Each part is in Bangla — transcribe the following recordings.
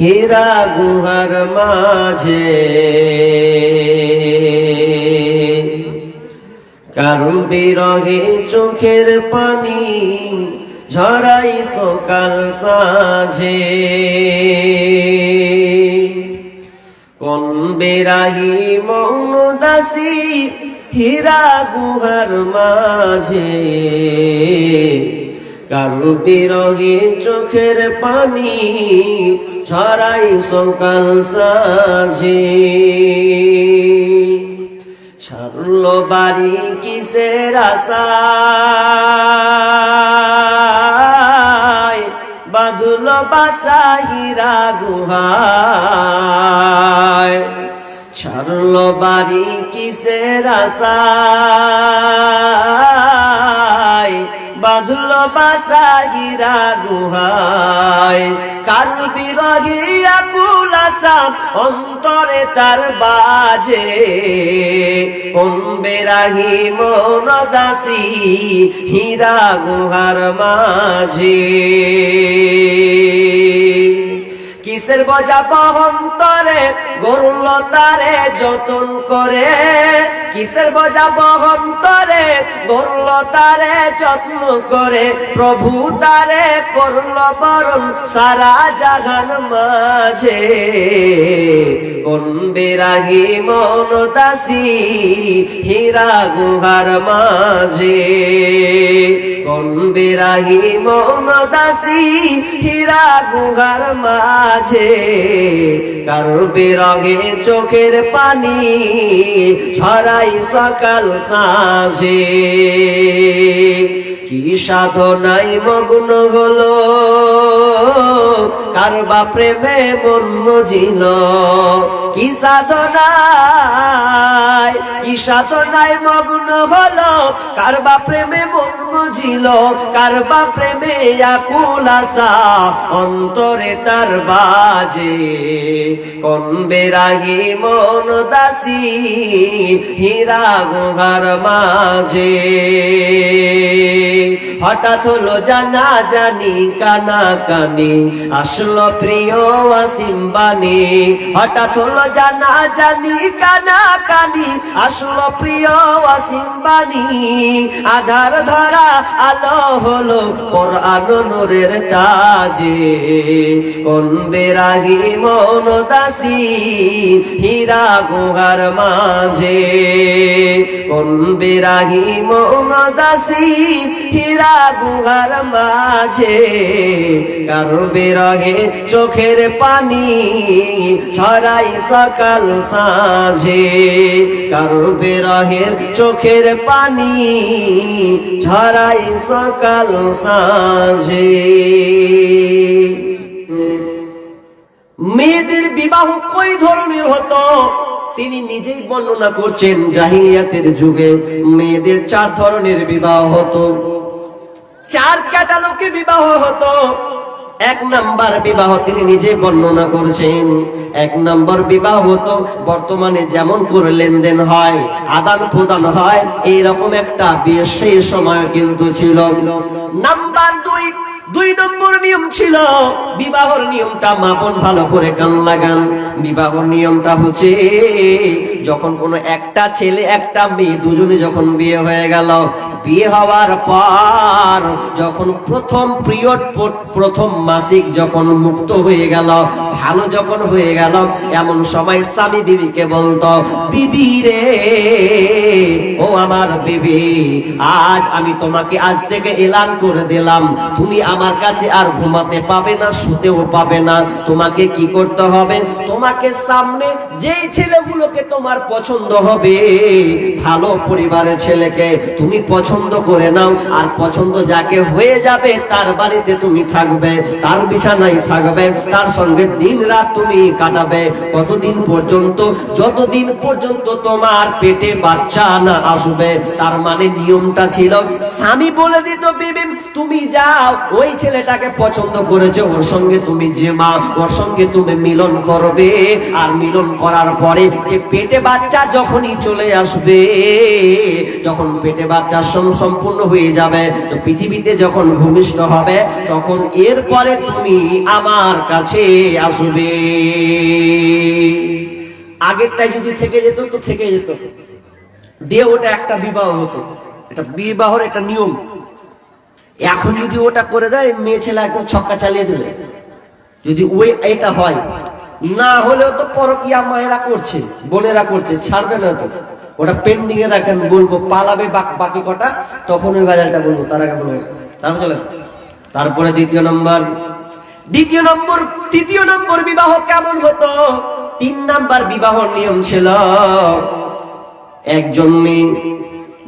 হীরা গুহার মাঝে। কারণ বিরহে চোখের পানি ঝরাই সকাল সাঝে। কোন বেরাহি মৌন দাসী হীরা গুহার মাঝে। কারু বিরহে চোখের পানি ছড়াই সকাল সাঝে। ছাড়ল বাড়ি কিসের আশায় বাঁধল বাসা হীরা গুহায়। ছাড়ল বাড়ি কিসের আশায় বাঁধল বাসা হীরা গুহায়। কাল বিরহি আকুল আশা অন্তরে তার বাজে। কোন বেরাহি মন দাসী হীরা গুহার মাঝে। কিসের বজা বহন্তরে গরুল তারে যতন করে, কিসের বজা বহন্তরে গরুল তারে যত্ন করে, প্রভু তারে করল বরণ সারা জাগান মাঝে। কোন বেরাহি মন দাসী, হীরা গুহার মাঝে। কোন বেরাহি মন দাসী, হীরা গুহার মাঝে। কারোর বেরঙে চোখের পানি ছড়াই সকাল সাঁঝে। কি সাধনাই মগ্ন হলো? কারবা প্রেমে মন মজিল? কি সাধনায় কি সাধনায় মগ্ন হলো? কারবা প্রেমে মন মজিল? কারবা প্রেমে আকুল আশা অন্তরে তার বাজে, কোন বেরাহি মন দাসী? হীরা গুহার মাঝে। হঠাৎ হলো জানা জানি কানা কানি আসলো প্রিয় আসিম্বানি হঠাৎ হলো জানা জানি কানা কানি আসলো প্রিয় আসিম্বানি আধার ধরা আলো হলো পর আননের তাজে। কোন বেরাহি মন দাসী, হীরা গুহার মাঝে। কোন বেরাহি মন দাসী হীরা গুহার মাঝে, কারও বেরহে চোখের পানি ছড়াই সকাল সাঁঝে। কারও বেরহের চোখের পানি ছড়াই সকাল সাঁঝে। মেয়েদের বিবাহ কই ধরনের হতো? তিনি নিজেই বর্ণনা করছেন জাহিলিয়াতের যুগে মেয়েদের চার ধরনের বিবাহ হতো। চার ক্যাটালগে বিবাহ হতো। এক নাম্বার বিবাহ তিনি নিজে বর্ণনা করছেন। এক নাম্বার বিবাহ হতো বর্তমানে যেমন করে লেনদেন হয়, আদান প্রদান হয়, এইরকম একটা বিয়ে সেই সময় কিন্তু ছিল। নাম্বার দুই দুই নম্বর নিয়ম ছিল বিবাহর নিয়মটা মাপন ভালো করে কান লাগান। বিবাহর নিয়মটা হচ্ছে, যখন কোনো একটা ছেলে, একটা মেয়ে দুজনে যখন বিয়ে হয়ে গেল, বিয়ে হওয়ার পর যখন প্রথম পিরিয়ড প্রথম মাসিক যখন মুক্ত হয়ে গেল, ভালো যখন হয়ে গেল, এমন সময় স্বামী বিবিকে বলতো, বিবি রে, ও আমার বিবি, আজ আমি তোমাকে আজ থেকে এলান করে দিলাম। তুমি আমার কাছে আর ঘুমাতে পাবে না, শুতেও পাবে না। তোমাকে কি করতে হবে? তোমাকে সামনে যেই ছেলেগুলোকে তোমার পছন্দ হবে, ভালো পরিবারের ছেলেকে তুমি পছন্দ করে নাও। আর পছন্দ যাকে হয়ে যাবে, তার বাড়িতে তুমি থাকবে, তার বিছানায় থাকবে, তার সঙ্গে দিন রাত তুমি কাটাবে। কতদিন পর্যন্ত? যতদিন পর্যন্ত তোমার পেটে বাচ্চা না আসবে। তার মানে নিয়মটা ছিল, স্বামী বলে দিত বিবি তুমি যাও, ওই ছেলেটাকে পছন্দ করেছে, ওর সঙ্গে তুমি যে মা ওর সঙ্গে তুমি মিলন করবে। আর মিলন করার পরে যে পেটে বাচ্চা যখনই চলে আসবে, যখন পেটে বাচ্চা সম- সম্পূর্ণ হয়ে যাবে, তো পৃথিবীতে যখন ভূমিষ্ঠ হবে, তখন এরপরে তুমি আমার কাছে আসবে। আগেরটাই যদি থেকে যেত, তো থেকে যেত। দিয়ে ওটা একটা বিবাহ হতো। এটা বিবাহর একটা নিয়ম। এখন যদি ওটা করে দেয়, মেয়ে ছেলে একদম ছক্কা চালিয়ে দিলে যদি ওই এটা হয়। না হলেও তো পরকিয়া মায়েরা করছে, বোনেরা করছে, ছাড়বে না তো। ওটা পেন্ডিং এ রাখেন বলব, পালাবে বাক- কটা, তখন ওই গাজালটা বলব, তার আগে বলব। তারপর তারপরে দ্বিতীয় নম্বর। দ্বিতীয় নম্বর তৃতীয় নম্বর বিবাহ কেমন হতো? তিন নাম্বার বিবাহ নিয়ম ছিল, একজন মেয়ে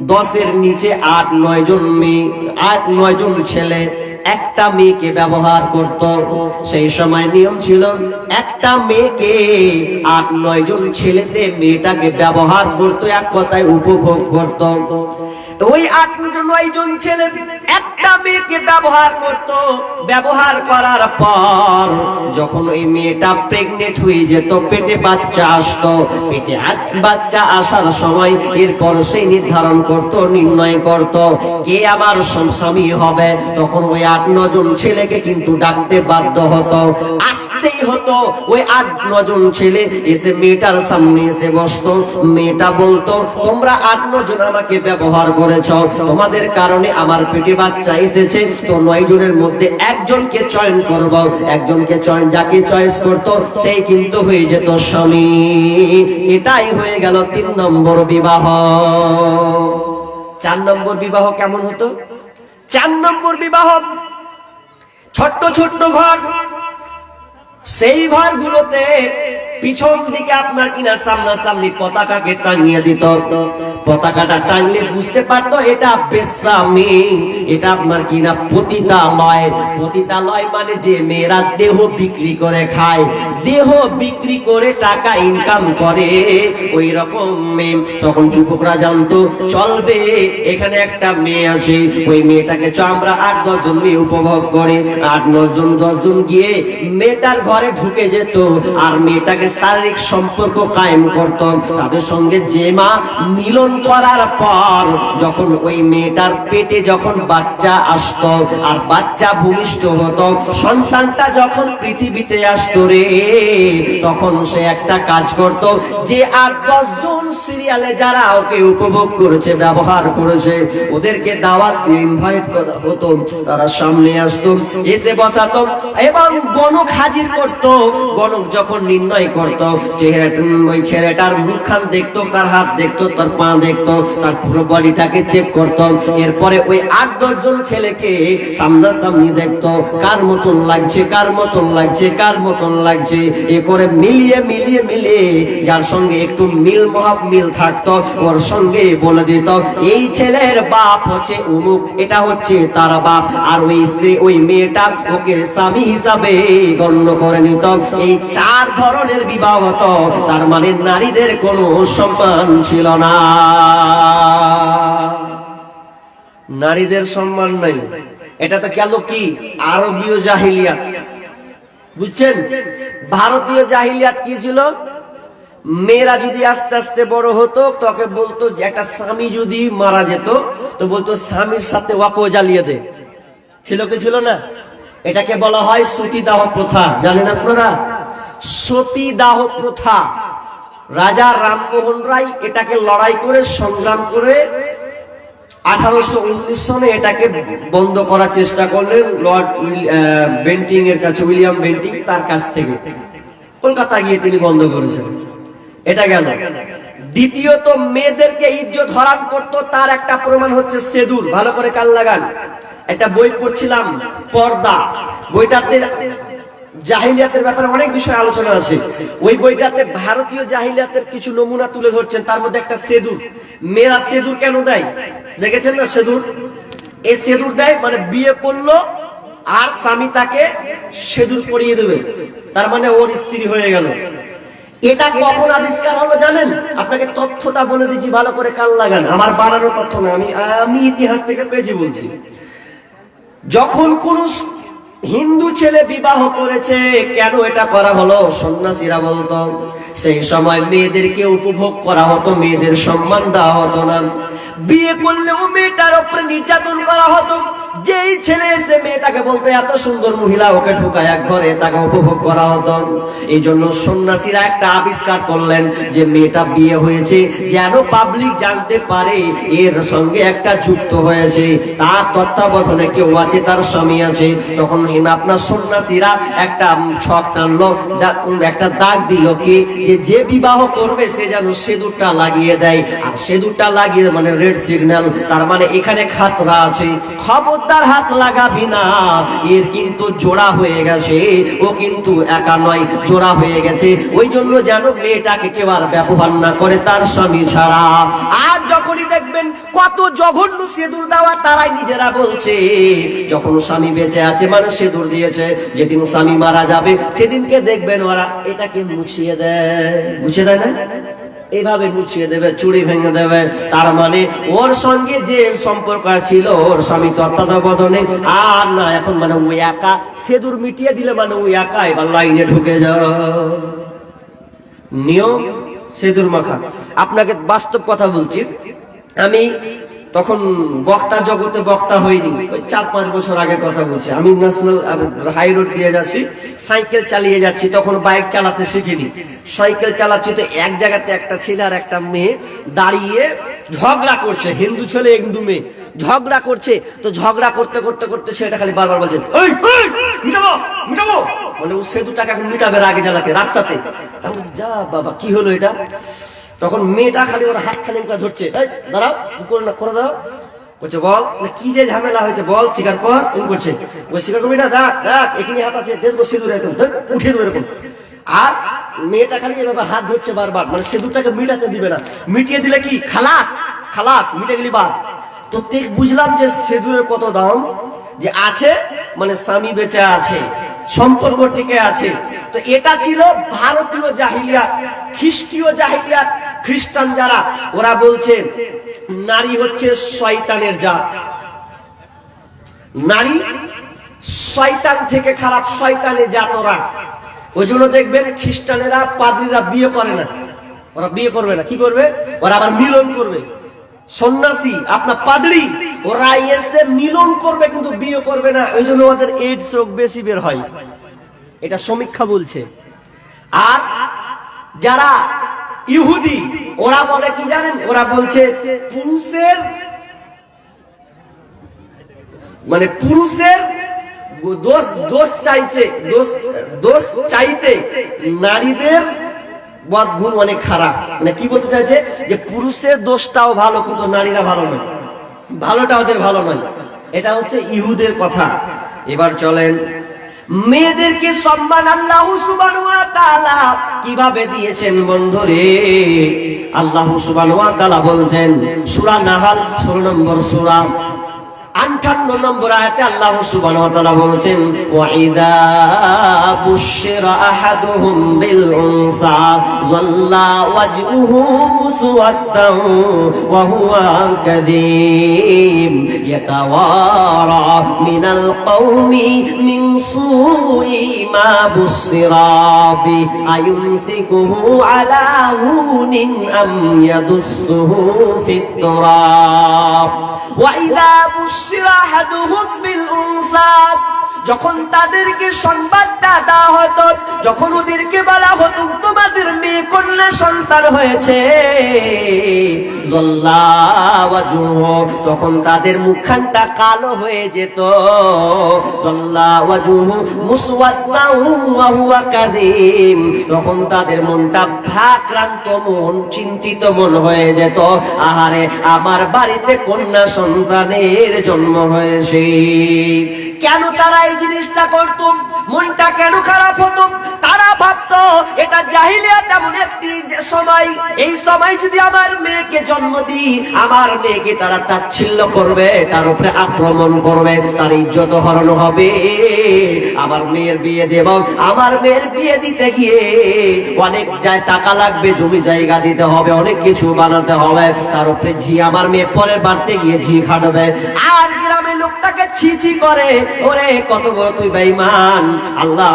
দশের নিচে আট, নয় জন মেয়ে, আট, নয় জন ছেলে, একটা মেয়েকে ব্যবহার করত। সেই সময় নিয়ম ছিল, একটা মেয়েকে আট, নয় জন ছেলেতে মেয়েটাকে ব্যবহার করতো, এক কথায় উপভোগ করত। ওই আট নয় জন ছেলে একটা মেয়েকে ব্যবহার করত। ব্যবহার করার পর যখন ওই মেয়েটা প্রেগনেন্ট হয়ে যেত, পেটে বাচ্চা আসতো। পেটে বাচ্চা আসার সময় এরপর সেই নির্ধারণ করত, নির্ণয় করত, কে আমার স্বামী হবে। তখন ওই আট নজন ছেলেকে কিন্তু ডাকতে বাধ্য হতো। আসতেই হতো। ওই আট নজন ছেলে এসে মেয়েটার সামনে এসে বসতো। মেয়েটা বলতো, তোমরা আট নজন আমাকে ব্যবহার করেছ তোমাদের কারণে আমার পেটে বাচ্চা এসেছে, তো নয় জনের মধ্যে একজনকে চয়ন করব। একজনকে চয়ন যাকে চয়েস করত সেই কিন্তু হয়ে যেত স্বামী। এটাই হয়ে গেল তিন নম্বর বিবাহ। চার নম্বর বিবাহ কেমন হতো? চার নম্বর বিবাহ, ছোট্ট ছোট্ট ঘর। সেই ঘরগুলোতে পিছন দিকে আপনার কিনা সামনাসামনি পতাকাকে টাঙিয়ে দিত। পতাকাটা টাঙলে বুঝতে পারতো এটা বেসামি, এটা আপনার কিনা পতিতালয়। পতিতালয় মানে যে মেয়েরা দেহ বিক্রি করে খায়, দেহ বিক্রি করে টাকা ইনকাম করে। ওই রকম তখন যুবকরা জানতো, চলবে, এখানে একটা মেয়ে আছে। ওই মেয়েটাকে আমরা আট দশজন মেয়ে উপভোগ করে। আট নজন দশজন গিয়ে মেয়েটার ঘরে ঢুকে যেত। আর মেয়েটাকে শারীরিক সম্পর্ক কায়েম করত। তাদের সঙ্গে যে মা মিলন করার পর যখন ওই মেয়েটার পেটে যখন বাচ্চা আসতো আর বাচ্চা ভূমিষ্ঠ হতো, সন্তানটা যখন পৃথিবীতে আসতো রে, তখন সে একটা কাজ করত যে আর দশজন সিরিয়ালে যারা ওকে উপভোগ করেছে, ব্যবহার করেছে, ওদেরকে দাওয়াত দিয়ে ইনভাইট করা হতো। তারা সামনে আসতো, এসে বসাতো এবং গণক হাজির করত। গণক যখন নির্ণয় করত চেহারাটা ওই ছেলেটার মুখখান দেখতো, তার হাত দেখতো, তার পা দেখতো, তার পুরো বডিটাকে চেক করত। এরপরে ওই আট দশজন ছেলেকে সামনাসামনি দেখতো, কার মতন লাগছে, কার মতন লাগছে, কার মতন লাগছে। এ করে মিলিয়ে মিলিয়ে মিলিয়ে যার সঙ্গে একটু মিল মহাব মিল থাকতো, ওর সঙ্গে বলে দিত, এই ছেলের বাপ হচ্ছে উমুক, এটা হচ্ছে তার বাপ। আর ওই স্ত্রী, ওই মেয়েটা ওকে স্বামী হিসাবে গণ্য করে নিত। এই চার ধরনের বিবাহ হতো তার মানে নারীদের কোনো সম্মান ছিল না। নারীদের সম্মান নাই। এটা তো গেল কি? আরবীয় জাহিলিয়াত। বুঝছেন? ভারতীয় জাহিলিয়াত কি ছিল? মেয়েরা যদি আস্তে আস্তে বড় হতো, তোকে বলতো যে একটা স্বামী যদি মারা যেত, তো বলতো স্বামীর সাথে ওয়াকো জ্বালিয়ে দে। ছিল কি ছিল না? এটাকে বলা হয় সতীদাহ প্রথা। জানেন আপনারা? সতীদাহ প্রথা। রাজা রামমোহন রায় এটাকে লড়াই করে, সংগ্রাম করে আঠারোশো উনিশ সনে এটাকে বন্ধ করার চেষ্টা করলেন লর্ড বেন্টিং এর কাছে, উইলিয়াম বেন্টিং তার কাছ থেকে। কলকাতা গিয়ে তিনি বন্ধ করেছেন। এটা গেল। দ্বিতীয়ত, মেয়েদেরকে ইজ্জত হরান করতো, তার একটা প্রমাণ হচ্ছে সেদুর। ভালো করে কাল লাগান। একটা বই পড়ছিলাম, পর্দা। বইটাতে জাহিলিয়াতের ব্যাপারে অনেক বিষয় আলোচনা আছে। ওই বইটাতে ভারতীয় জাহিলিয়াতের কিছু নমুনা তুলে ধরছেন, তার মধ্যে একটা সেদুর। মেয়েরা সেদুর কেন দেয়? দেখেছেন না সেদুর? এই সেদুর দেয় মানে বিয়ে করল আর স্বামী তাকে সেদুর পরিয়ে দেবে। তার মানে ওর স্ত্রী হয়ে গেল। এটা কখন আবিষ্কার হলো জানেন? আপনাকে তথ্যটা বলে দিচ্ছি, ভালো করে কান লাগান। আমার বানানো তথ্য না, আমি আমি ইতিহাস থেকে পেয়েছি বলছি। যখন কোন হিন্দু ছেলে বিবাহ করেছে, কেন এটা করা হলো? সন্ন্যাসীরা বলতো, সেই সময় মেয়েদেরকে উপভোগ করা হতো, মেয়েদের সম্মান দেওয়া হতো না। বিয়ে করলেও মেয়েটার উপরে নির্যাতন করা হতো। যেই ছেলে এসে মেয়েটাকে বলতে, এত সুন্দর মহিলা, ওকে ঢুকায় এক ঘরে, তাকে উপভোগ করা হতো। এই জন্য সন্ন্যাসীরা একটা আবিষ্কার করলেন যে মেয়েটা বিয়ে হয়েছে, যেন পাবলিক জানতে পারে এর সঙ্গে একটা যুক্ত হয়েছে। তার তত্ত্বাবধানে কেউ আছে, তার স্বামী আছে। তখন হিন আপনার সন্ন্যাসীরা একটা ছক টানলো একটা দাগ দিল কি যে বিবাহ করবে, সে যেন সেদুরটা লাগিয়ে দেয়। আর সেদুরটা লাগিয়ে মানে রেড সিগন্যাল, তার মানে এখানে খাতরা আছে। খবরদার হাত লাগাবি না, এর কিন্তু জোড়া হয়ে গেছে, ও কিন্তু একা নয়, জোড়া হয়ে গেছে। ওই জন্য যেন মেয়েটাকে কেউ আর ব্যবহার না করে তার স্বামী ছাড়া। আর যখনই দেখবেন কত জঘন্য সেদুর দেওয়া, তারাই নিজেরা বলছে, যখন স্বামী বেঁচে আছে মানে সেদুর দিয়েছে। যেদিন স্বামী মারা যাবে, সেদিনকে দেখবেন ওরা এটাকে মুছিয়ে দেয়। মুছিয়ে দেয় না? এইভাবে মুছিয়ে দেবে, চুড়ি ভেঙে দেবে। তার মানে ওর সঙ্গে যে সম্পর্ক ছিল, ওর স্বামী তত্ত্বাবধানে, আর না, এখন মানে ওই একা। সেদুর মিটিয়ে দিলে মানে ওই একা, এবার লাইনে ঢুকে যাও। নিয়ম সেদুর মাখা। আপনাকে বাস্তব কথা বলছি। আমি তখন বক্তা জগতে বক্তা হয়নি। ওই চার পাঁচ বছর আগে কথা বলছি। আমি ন্যাশনাল হাই রোড দিয়ে যাচ্ছি সাইকেল চালিয়ে যাচ্ছি তখন বাইক চালাতে শিখিনি। সাইকেল চালাচ্ছি তো এক জায়গাতে একটা ছেলে আর একটা মেয়ে দাঁড়িয়ে ঝগড়া করছে হিন্দু ছেলে হিন্দু মেয়ে। ঝগড়া করছে তো ঝগড়া করতে করতে করতে সেটা খালি বারবার বলছে "এই, এই, মিটাবো মিটাবো! মানে ও সেতুটাকে এখন মিটাবে আগে জ্বালাতে রাস্তাতে। যা বাবা কি হলো এটা? তখন মেয়েটা খালি ওর হাত খালি ধরছে। এই, দাঁড়াও করে না করে দাও। বলছে, বল কি যে ঝামেলা হয়েছে, বল, স্বীকার কর। তুমি বলছে ওই স্বীকার করবি না? দেখ দেখ, এখানে হাত আছে দেখব সিঁদুর একদম উঠিয়ে দেবো এরকম। আর মেয়েটা খালি এভাবে হাত ধরছে বারবার মানে সিঁদুরটাকে মিটাতে দিবে না। মিটিয়ে দিলে কি? খালাস খালাস, মিটে গেলি বার তো দেখ বুঝলাম যে সিঁদুরের কত দাম, যে আছে মানে স্বামী বেঁচে আছে, সম্পর্ক টিকে আছে। তো এটা ছিল ভারতীয় জাহিলিয়াত, খ্রিস্টীয় জাহিলিয়াত খ্রিস্টান যারা, ওরা বলছে, নারী হচ্ছে শয়তানের জাত। নারী শয়তান থেকে খারাপ শয়তানের জাত ওরা। ওই জন্য দেখবেন খ্রিস্টানেরা পাদ্রীরা বিয়ে করে না। ওরা বিয়ে করবে না। কি করবে? ওরা আবার মিলন করবে। সন্ন্যাসী, আপনার পাদরি, ওরা এসে মিলন করবে কিন্তু বিয়ে করবে না। ওই জন্য ওদের এইডস রোগ বেশি বের হয়। এটা সমীক্ষা বলছে। আর যারা ইহুদি, ওরা বলে কি জানেন? ওরা বলছে পুরুষের মানে পুরুষের দোষ দোষ চাইছে, দোষ দোষ চাইতে নারীদের বদগুণ অনেক খারাপ। মানে কি বলতে চাইছে? যে পুরুষের দোষটাও ভালো, কিন্তু নারীরা ভালো নয়। ভালোটা ওদের ভালো নয়। এটা হচ্ছে ইহুদের কথা। এবার চলেন মেয়েদেরকে সম্মান আল্লাহ কীভাবে দিয়েছেন বন্ধুরে? আল্লাহ সুবান বলছেন সুরা নাহাল 16 নম্বর সূরা। আটান্ন নম্বর আয়াতে আল্লাহ সুবহানাহু ওয়া তাআলা বলছেন, ওয়া ইদা বুশিরা আহাদুহুম বিল উনসা যাল্লা ওয়াজহুহু মুসওয়াদ্দান ওয়া হুয়া কাযীম, ইয়াতাওয়ারা মিনাল কওমি মিন সুই মা বুশিরা বি আয়ুমসিকুহু আলা হুনিন আম ইয়াদুসসুহু ফিত তুরাব ওয়া ইদা বুশিরা আহাদুহুম বিল উনসা যখন তাদেরকে সংবাদটা দেওয়া হতো, যখন ওদেরকে বলা হতো, তোমাদের মেয়ে কন্যা সন্তান হয়েছে। তখন তাদের মুখখানটা কালো হয়ে যেত। তখন তাদের মনটা ভাক্রান্ত মন, চিন্তিত মন হয়ে যেত। আহারে, আমার বাড়িতে কন্যা সন্তানের জন্ম হয়েছে। কেন তারা এই জিনিসটা করত মনটা কেন খারাপ হতো তারা ভাবতো, এটা জাহিলিয়াত এমন একটি সময়, এই সময় যদি আমার মেয়েকে জন্ম দিই, আমার মেয়েকে তারা তাচ্ছিল্য করবে, তার উপরে আক্রমণ করবে, তার ইজ্জত হরণ হবে। আমার মেয়ের বিয়ে দেব আমার মেয়ের বিয়ে দিতে গিয়ে অনেক যায় টাকা লাগবে, জমি জায়গা দিতে হবে, অনেক কিছু বানাতে হবে। তার উপরে ঝি আমার মেয়ে পরের বাড়তে গিয়ে ঝি খাটবে। আর গ্রামের লোকটাকে ছি ছি করে, ওরে কত বড় তুই বেঈমান? আল্লাহ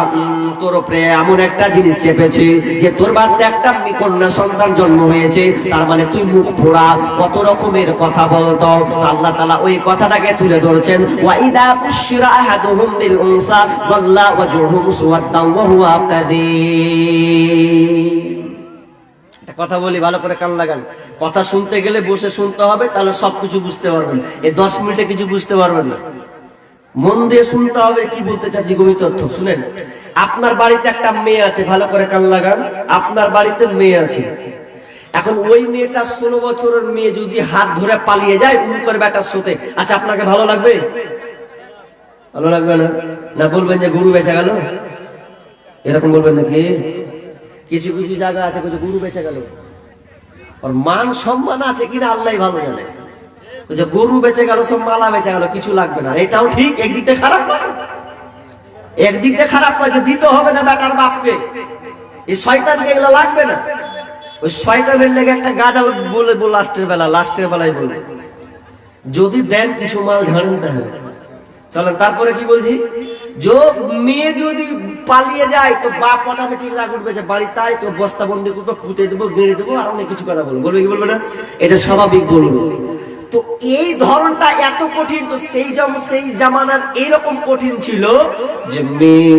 তোর উপরে এমন একটা জিনিস চেপেছে যে তোর বাড়িতে একটা কন্যা সন্তান জন্ম হয়েছে, তার মানে তুই মুখ ফোড়া, কত রকমের কথা বলতো। আল্লাহ তাআলা ওই কথাটাকে তুলে ধরছেন ওয়াইদা বুশিরা আহাদুহুম বিল উনসা ওয়াল্লা ওয়াজহুম সুওয়াদান ওয়া হুয়া একটা কথা বলি, ভালো করে কান লাগান। কথা শুনতে গেলে বসে শুনতে হবে, তাহলে সবকিছু বুঝতে পারবেন। এই দশ মিনিটে কিছু বুঝতে পারবেন না। মন দিয়ে শুনতে হবে, কি বলতে চাচ্ছি গভীর তথ্য, শুনেন। আপনার বাড়িতে একটা মেয়ে আছে, ভালো করে কান লাগান, আপনার বাড়িতে মেয়ে আছে। এখন ওই মেয়েটা ষোলো বছরের মেয়ে যদি হাত ধরে পালিয়ে যায়, উম করে বেটার সাথে আচ্ছা আপনাকে ভালো লাগবে? ভালো লাগবে না? না বলবেন যে গরু বেঁচে গেল? এরকম বলবেন নাকি কিছু কিছু জায়গা আছে গরু বেচে গেল। ওর মান সম্মান আছে কিনা আল্লাহ ভালো জানে। যে গরু বেঁচে গেল সব মালা বেচে গেল, কিছু লাগবে না। এটাও ঠিক, একদিক থেকে খারাপ একদিক থেকে খারাপ নয় যে দিতে হবে না বেটার বাপকে। এই শয়তানকে এগুলো লাগবে না। ওই শয়তানের লেগে একটা গাজাল বলে বল, লাস্টের বেলা, লাস্টের বেলায় বলবে যদি দেন কিছু মাল ঝাড়েন তাহলে। চলেন তারপরে কি বলছি? যে মেয়ে যদি পালিয়ে যায়, তো বাপ অটোমেটিক রাগ উঠবে যে বাড়ি তাই তো বস্তা বন্দি করবে ফুটে দেবো, গেড়ে দেবো, আর অনেক কিছু কথা বলব। বলবে কি বলবে না? এটা স্বাভাবিক বলব। তো এই ধরনটা এত কঠিন, তো সেই সেই জামানার এইরকম কঠিন ছিল যে মেয়ে,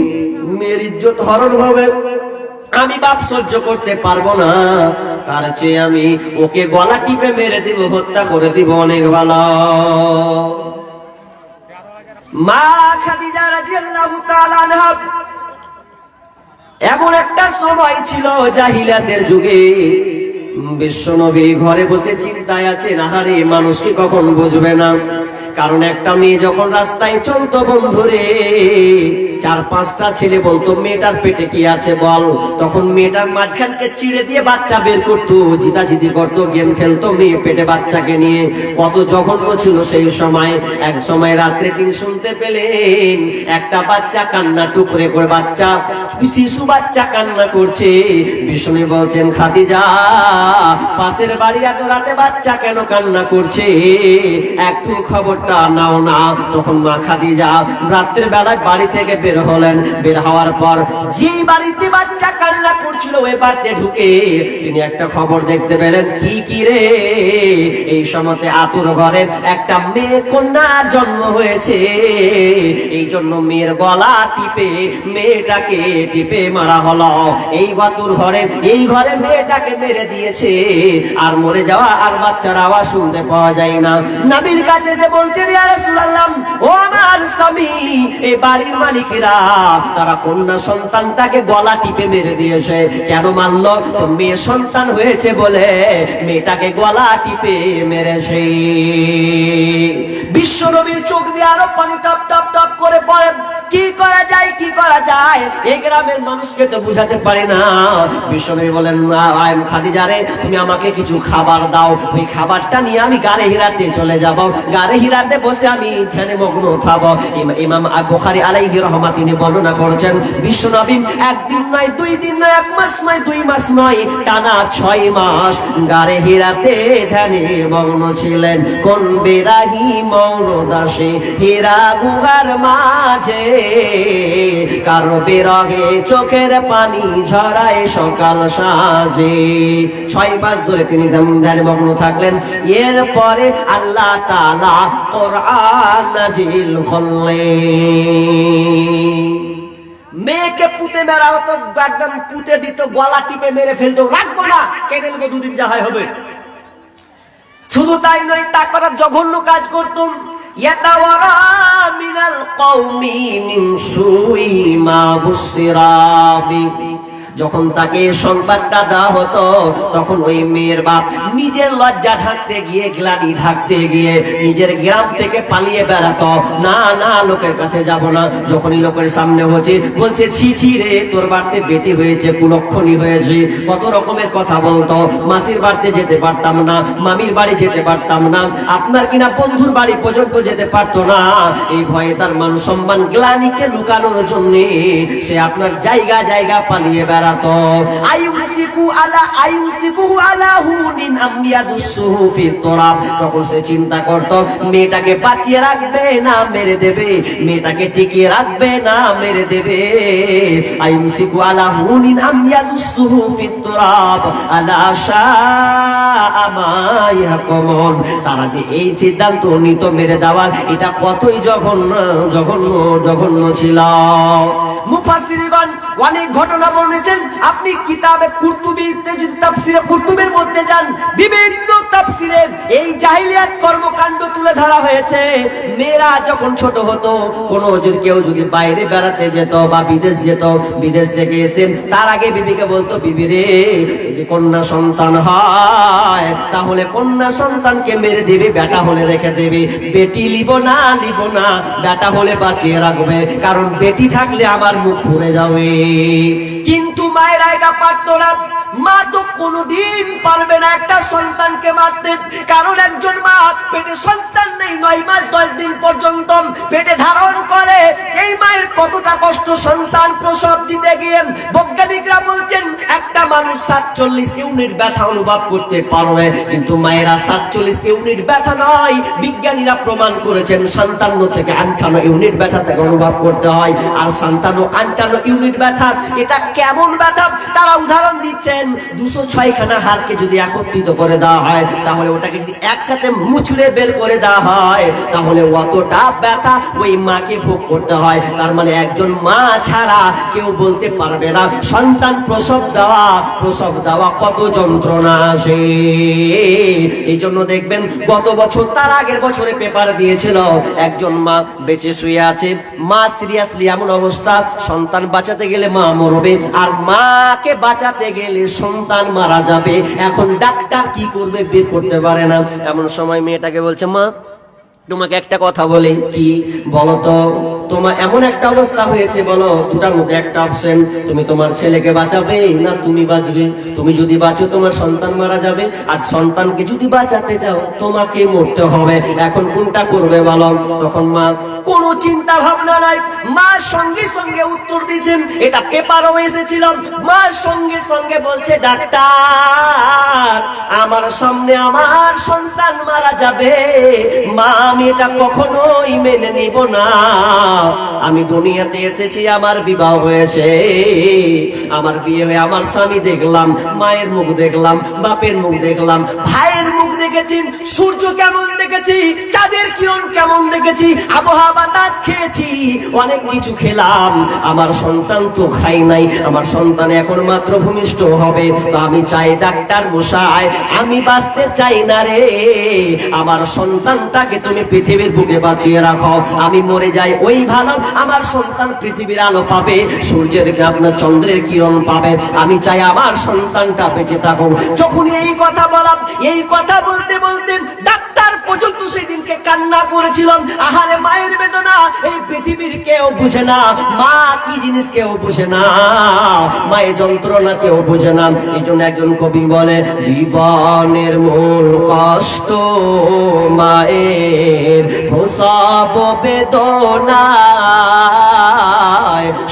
মেয়ের ইজ্জত হরণ হবে। আমি বাপ সহ্য করতে পারব না। তার চেয়ে আমি ওকে গলা টিপে মেরে দিব, হত্যা করে দিব অনেক ভালো মা খাদিজা রাদিয়াল্লাহু এমন একটা সময় ছিল জাহিলাতের যুগে। বিশ্বনবী ঘরে বসে চিন্তায় আছে নাহারে মানুষ কি কখন বুঝবে না? কারণ একটা মেয়ে যখন রাস্তায় চলতো, বন্ধুরে, চার পাঁচটা ছেলে বলতো, মেয়েটার পেটে কি আছে বল? তখন মেয়েটার মাঝখানকে চিড়ে দিয়ে বাচ্চা বের করতো। জিতাজিতি করতো, গেম খেলতো মেয়ে পেটে বাচ্চাকে নিয়ে। কত জঘন্য ছিল সেই সময়। এক সময় রাত্রে তিনি শুনতে পেলেন, একটা বাচ্চা কান্না টুকরে করে বাচ্চা, শিশু বাচ্চা কান্না করছে। বিষ্ণু বলছেন, খাদিজা, পাশের বাড়ি এত রাতে বাচ্চা কেন কান্না করছে? একটু খবরটা নাও না। তখন মা খাদিজা রাত্রের বেলায় বাড়ি থেকে বের হলেন। বের হওয়ার পর যে বাড়িতে বাচ্চা কান্না করছিল, ওই বাড়িতে ঢুকে তিনি একটা খবর দেখতে পেলেন। কি কি রে? এই সময়তে আতুর ঘরে একটা মেয়ে কন্যার জন্ম হয়েছে। এই জন্য মেয়ের গলা টিপে, মেয়েটাকে টিপে মারা হলো। এই বাতুর ঘরে, এই ঘরে মেয়েটাকে মেরে দিয়েছে। আর মরে যাওয়া আর বাচ্চার আওয়াজ শুনতে পাওয়া যায় না। নবীর কাছে যে বলছেন ও আমার স্বামী এই বাড়ির মালিকেরা, তারা কন্যা সন্তানটাকে গলা টিপে মেরে দিয়েছে। কেন মারলো? তো মেয়ে সন্তান হয়েছে বলে মেয়েটাকে গলা টিপে মেরেছে। বিশ্ব চোখ দিয়ে আরও পানি করে কি করা যায়, কি করা যায়? এই গ্রামের মানুষকে তো বুঝাতে পারি না। বিশ্বনবী বলেন আয়ম খাদিজা তুমি আমাকে কিছু খাবার দাও। ওই খাবারটা নিয়ে আমি গারে হিরাতে চলে যাব। গারে হিরাতে বসে আমি ধ্যানে মগ্ন ইমা- ইমাম বুখারী আলাইহি রহমা তিনি বর্ণনা করেছেন, বিশ্বনবী একদিন নয়, দুই দিন নয়, এক মাস নয়, দুই মাস নয়, টানা ছয় মাস গারে হিরাতে ধ্যানে মগ্ন ছিলেন। কোন বেরাহি মৌন দাসে হীরা গুহার মাঝে, কারও বেরহে চোখের পানি ঝরায় সকাল সাজে ছয় মাস ধরে তিনি ধ্যানে মগ্ন থাকলেন। এরপরে আল্লাহ তাআলা কোরআন নাজিল হলেন মেয়েকে পুঁতে মেরা হতো, একদম পুঁতে দিত, গলা টিপে মেরে ফেলতো। রাখব না কেটে নেব, দুদিন যা হয় হবে। শুধু তাই নয়, তা করার জঘন্য কাজ করতুম। মিনাল কৌমি মিন সুই মা বুসিরাবি যখন তাকে সংবাদটা দেওয়া হতো, তখন ওই মেয়ের বাপ নিজের লজ্জা ঢাকতে গিয়ে, গ্লানি ঢাকতে গিয়ে নিজের গ্রাম থেকে পালিয়ে বেড়াতো। না না, লোকের কাছে যাব না। যখনই লোকের সামনে হচ্ছে বলছে, ছি ছি রে, তোর বাড়িতে বেটি হয়েছে, কুলক্ষণী হয়েছে। কত রকমের কথা বলতো। মাসির বাড়িতে যেতে পারতাম না, মামির বাড়ি যেতে পারতাম না, আপনার কিনা বন্ধুর বাড়ি পর্যন্ত যেতে পারতো না? এই ভয়ে তার মান সম্মান গ্লানিকে লুকানোর জন্য সে আপনার জায়গা জায়গা পালিয়ে আইউসিকু আলা আইউসিকু আলা তুরাব। তখন সে চিন্তা করত, মেয়েটাকে বাঁচিয়ে রাখবে না, মেরে দেবে। মেয়েটাকে টিকিয়ে রাখবে না, মেরে দেবে। আইউসিকু আলা তুরাব। আলা তারা যে এই সিদ্ধান্ত নিত মেরে দেওয়ার, এটা কতই জঘন্য জঘন্য জঘন্য ছিল। মুফাসসিরগণ অনেক ঘটনা বর্ণিয়েছেন আপনি কিতাবে কুরতুবিতে যদি তাফসিরে কুরতুবের মধ্যে যান। বিভিন্ন তাফসিরে এই জাহিলিয়াত কর্মকাণ্ড তুলে ধরা হয়েছে। মেয়েরা যখন ছোট হতো, কোনো যদি কেউ যদি বাইরে বেড়াতে যেত বা বিদেশ যেত, বিদেশ থেকে এসে তার আগে বিবিকে বলতো, বিবি রে, যদি কন্যা সন্তান হয়, তাহলে কন্যা সন্তানকে মেরে দেবে, বেটা হলে রেখে দেবে। বেটি লিব না লিব না, বেটা হলে বাঁচিয়ে রাখবে। কারণ বেটি থাকলে আমার মুখ ঘুরে যাবে। কিন্তু মায়েরা এটা পারতো না। মা তো কোনোদিন পারবে না একটা সন্তানকে মারতে। কারণ একজন মা পেটে সন্তান নেই, নয় মাস দশ দিন পর্যন্ত পেটে ধারণ করে। এই মায়ের কতটা কষ্ট সন্তান প্রসব দিতে গিয়ে বৈজ্ঞানিকরা বলছেন, একটা মানুষ সাতচল্লিশ ইউনিট ব্যথা অনুভব করতে পারবে, কিন্তু মায়েরা সাতচল্লিশ ইউনিট ব্যথা নয়। বিজ্ঞানীরা প্রমাণ করেছেন সন্তান্ন থেকে আটান্ন ইউনিট ব্যথা থেকে অনুভব করতে হয়। আর সন্তান্ন আটান্ন ইউনিট ব্যথা, এটা কেমন ব্যথা? তারা উদাহরণ দিচ্ছেন দুশো ছয়খানা হাড়কে যদি একত্রিত করে দেওয়া হয়, তাহলে ওটাকে যদি একসাথে মুচড়ে বের করে দেওয়া হয়, তাহলে অতটা ব্যথা ওই মাকে ভোগ করতে হয়। তার মানে একজন মা ছাড়া কেউ বলতে পারবে না, সন্তান প্রসব দেওয়া প্রসব দেওয়া কত যন্ত্রণা আছে এই জন্য দেখবেন, গত বছর তার আগের বছরে পেপার দিয়েছিল, একজন মা বেঁচে শুয়ে আছে, মা সিরিয়াসলি এমন অবস্থা, সন্তান বাঁচাতে গেলে মা মরবে, আর মাকে বাঁচাতে গেলে সন্তান মারা যাবে। এখন ডাক্তার কি করবে বের করতে পারে না। এমন সময় মেয়েটাকে বলছে, মা তোমাকে একটা কথা বলি, কি? বলো তো তোমার এমন একটা অবস্থা হয়েছে, বলো, দুটার মধ্যে একটা অপশন তুমি তোমার ছেলেকে বাঁচাবে না তুমি বাঁচবে? তুমি যদি বাঁচো, তোমার সন্তান মারা যাবে। আর সন্তানকে যদি বাঁচাতে যাও, তোমাকে মরতে হবে। এখন কোনটা করবে, বলো? তখন মা, কোনো চিন্তা ভাবনা নাই। মা সঙ্গে সঙ্গে উত্তর দিচ্ছেন, এটা পেপারও এসেছিল। মা সঙ্গে সঙ্গে বলছে, ডাক্তার, আমার সামনে আমার সন্তান মারা যাবে। মা আমি এটা কখনোই মেনে নিব না। আমি দুনিয়াতে এসেছি, আমার বিবাহ হয়েছে। আমার বিয়ে হয়ে আমার স্বামী দেখলাম, মায়ের মুখ দেখলাম, বাপের মুখ দেখলাম, ভাইয়ের দেখেছি, সূর্য কেমন দেখেছি, চাঁদের কিরণ কেমন দেখেছি, আবহাওয়া বাতাস খেয়েছি, অনেক কিছু খেলাম, আমার সন্তান তো খাই নাই, আমার সন্তান এখন মাত্র ভূমিষ্ঠ হবে, আমি চাই ডাক্তার মশাই, আমি বাঁচতে চাই না রে, আমার সন্তানটাকে তুমি পৃথিবীর বুকে বাঁচিয়ে রাখো, আমি মরে যাই, ওই ভালো আমার সন্তান পৃথিবীর আলো পাবে, সূর্যের আপনার চন্দ্রের কিরণ পাবে, আমি চাই আমার সন্তানটা বেঁচে থাকুক যখন এই কথা বলাম এই কথা বলতে বলতে ডাক্তার পর্যন্ত সেদিনকে কান্না করেছিলাম। আহারে মায়ের বেদনা, এই পৃথিবীর কেউ বুঝে না। মা কি জিনিস কেউ বুঝে না। মায়ের যন্ত্রণা কেউ বুঝে না। এই জন্য একজন কবি বলে, জীবনের মূল কষ্ট মায়ের প্রসব বেদনায়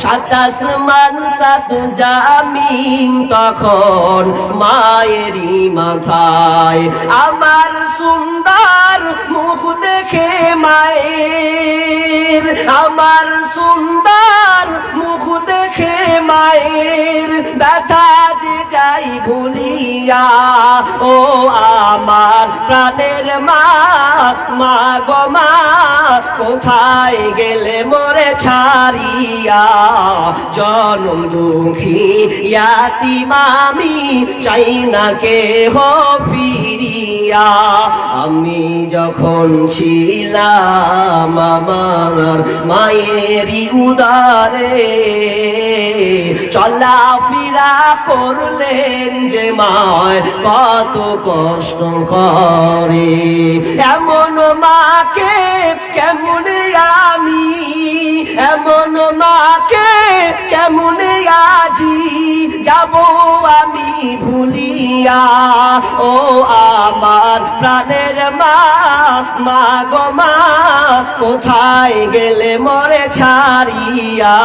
সাতাশ মান সাতু জামিন তখন মায়েরই মাথায়। আমার সুন্দর মুখ দেখে মায়ের, আমার সুন্দর মুখ দেখে মায়ের, ব্যথা যে যাই ভুলিয়া, ও আমার প্রাণের মা মা গো মা, কোথায় গেলে মরে ছাড়িয়া? জনম দুঃখী ইয়াতি মামি চাই না কে হো ফিরিয়া। আমি যখন ছিলাম আমার মায়েরই উদারে। চলা ফিরা করলেন যে মায় কত কষ্ট করে। এমন মাকে কেমন আমি? এমন মাকে ভুলিয়া ও আমার প্রাণের মা মা গো মা, কোথায় গেলে মরে ছাড়িয়া?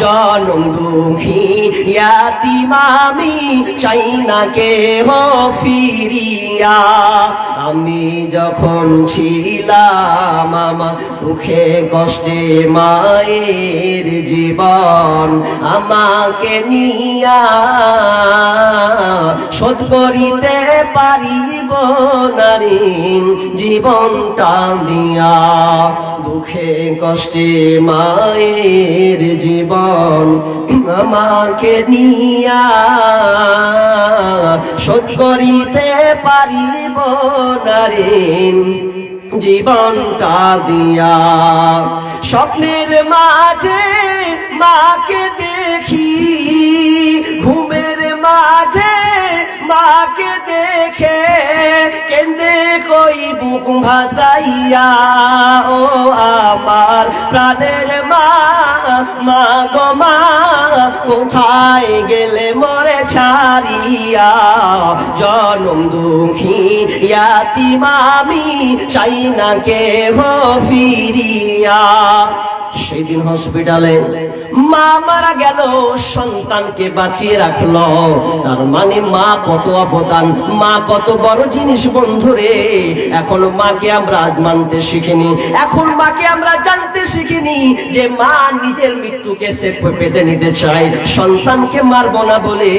জনম দুঃখী ইয়াতি মামি চাই না কে হো ফিরিয়া। আমি যখন ছিলাম, আমার দুঃখে কষ্টে মায়ের জীবন আমাকে নিয়া। শোধ করিতে পারিব নারীন জীবনটা দিয়া দুঃখে কষ্টে মায়ের জীবন আমাকে নিয়া। শোধ করিতে পারিব নারীন জীবনটা দিয়া স্বপ্নের মাঝে মাকে দেখি, ঘুমের মাঝে মাকে দেখে কেন্দে কই বুক ভাসাইয়া, ও আমার প্রাণের মা মা গো মা, কোথায় গেলে মরে ছাড়িয়া? জনম দুঃখী মামি চাই না কে হো ফিরিয়া। সেদিন হসপিটালে মা মারা গেল, সন্তানকে বাঁচিয়ে রাখল। তার মানে মা কত অবদান, মা কত বড় জিনিস বন্ধুরে এখন মাকে আমরা মানতে শিখিনি, এখন মাকে আমরা জানতে শিখিনি যে মা নিজের মৃত্যুকে সে পেতে নিতে চায়। সন্তানকে মারবো না বলে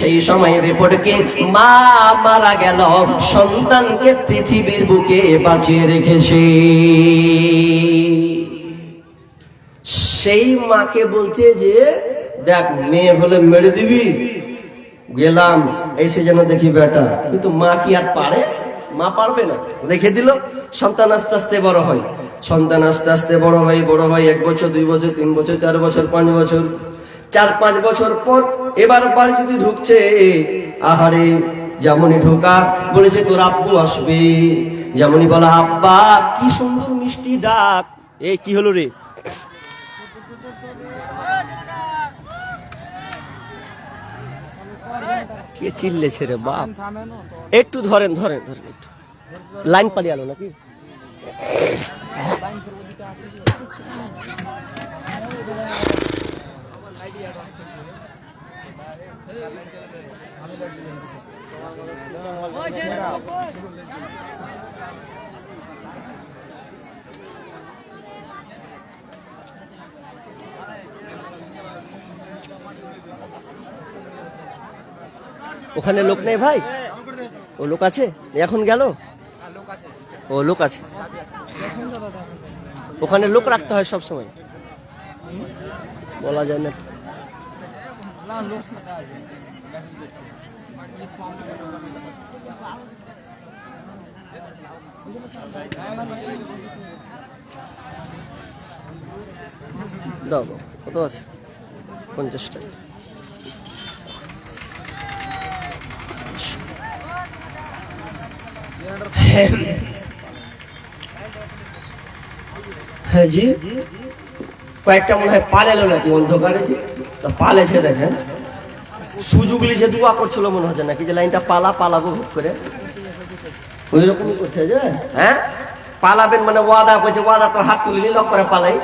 সেই সময় রিপোর্টকে মা মারা গেল, সন্তানকে পৃথিবীর বুকে বাঁচিয়ে রেখেছে। সেই মাকে বলছে যে, দেখ, মেয়ে হলে মেরে দিবি। গেলাম, এসে যেন দেখি বেটা। কিন্তু মা কি আর পারে? মা পারবে না। রেখে দিল। সন্তান আস্তে আস্তে বড় হয়। সন্তান আস্তে আস্তে বড় হয় বড় হয়। এক বছর, দুই বছর, তিন বছর, চার বছর, পাঁচ বছর। চার, পাঁচ বছর পর এবার বাড়ি যদি ঢুকছে, আহারে, যেমনই ঢোকা, বলেছে তোর আব্বু আসবে। যেমনই বলা, আব্বা, কি সুন্দর মিষ্টি ডাক। এ, কি হলো রে? কে চিল্লেছে রে বাপ? একটু ধরেন ধরেন ধরেন একটু। লাইন পালিয়ে আলো নাকি? ওখানে লোক নেই ভাই? ও লোক আছে? এখন গেল? ও লোক আছে। ওখানে লোক রাখতে হয় সব সময়। বলা যায় না। দাও। কত আছে? পঞ্চাশ টাকা। হ্যাঁ। জি। কয়েকটা মনে হয় পালেলো নাকি অন্ধকারে জি? তা পালেছে দেখেন। সুযোগ লিছে দুয়া করছিল মনে হচ্ছে নাকি যে লাইনটা পালা, পালাবো ভুট করে। ওই রকমই করছে যে? হ্যাঁ? পালাবেন মানে ওয়াদা করছে, ওয়াদা তো হাত তুলে লক করে পালাই।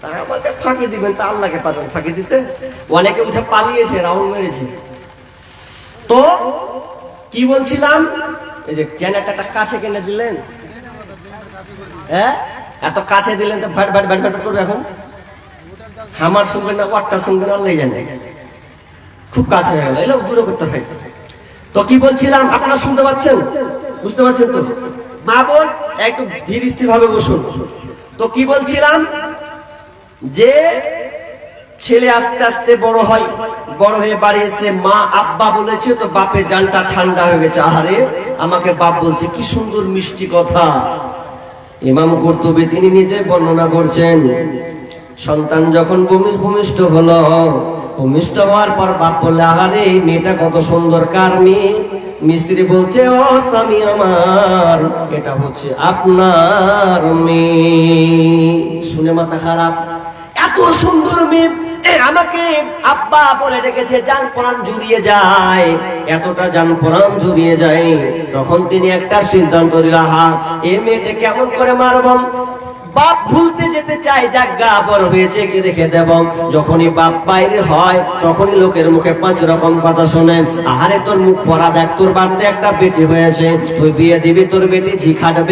তা আমাকে ফাঁকি দিবেন, তা আল্লাহকে পারবেন ফাঁকি দিতে। অনেকে উঠে পালিয়েছে, রাউন্ড মেরেছে। তো কি বলছিলাম? এই যে কাছে কিনে দিলেন? হ্যাঁ? এত কাছে দিলেন তো এখন? আমার শুনবেন না ওয়াটটা শুনবেন আল্লাহ জানে। খুব কাছে হয়ে গেল এগুলো দূরে করতে হয়। তো কি বলছিলাম, আপনারা শুনতে পাচ্ছেন? বুঝতে পারছেন তো? মা বোন, একটু ধীর স্থির ভাবে বসুন। তো কি বলছিলাম? যে ছেলে আস্তে আস্তে বড় হয়, বড় হয়ে বাড়ি এসে মা, আব্বা বলেছে, তো বাপের জানটা ঠান্ডা হয়ে গেছে। আহারে, আমাকে বাপ বলছে, কি সুন্দর মিষ্টি কথা। ইমাম কর্তুবী তিনি নিজে বর্ণনা করছেন, সন্তান যখন ভূমি, ভূমিষ্ঠ হলো, ভূমিষ্ঠ হওয়ার পর বাপ বললে, আহারে মেয়েটা কত সুন্দর, কার মেয়ে? মিস্ত্রি বলছে, ও স্বামী আমার, এটা হচ্ছে আপনার মেয়ে। শুনে মাথা খারাপ। এত সুন্দর মেয়ে। আমাকে আব্বা বলে রেখেছে জান পরাণ জুড়িয়ে যায়। এতটা জান পরাণ জুড়িয়ে যায়। তখন তিনি একটা সিদ্ধান্ত দিল হা এ মেয়েটা কেমন করে মারব? বাপ ভুলতে যেতে চাই জাগা বড় হয়েছে কি রেখে দেব? যখনই বাপ বাইরে হয়, তখনই লোকের মুখে পাঁচ রকম কথা শোনে। আহারে, তোর মুখ পরা দেখ, তোর বাড়তে একটা বেটি হয়েছে। তুই বিয়ে দিবি, তোর বেটি ঝি খাটবে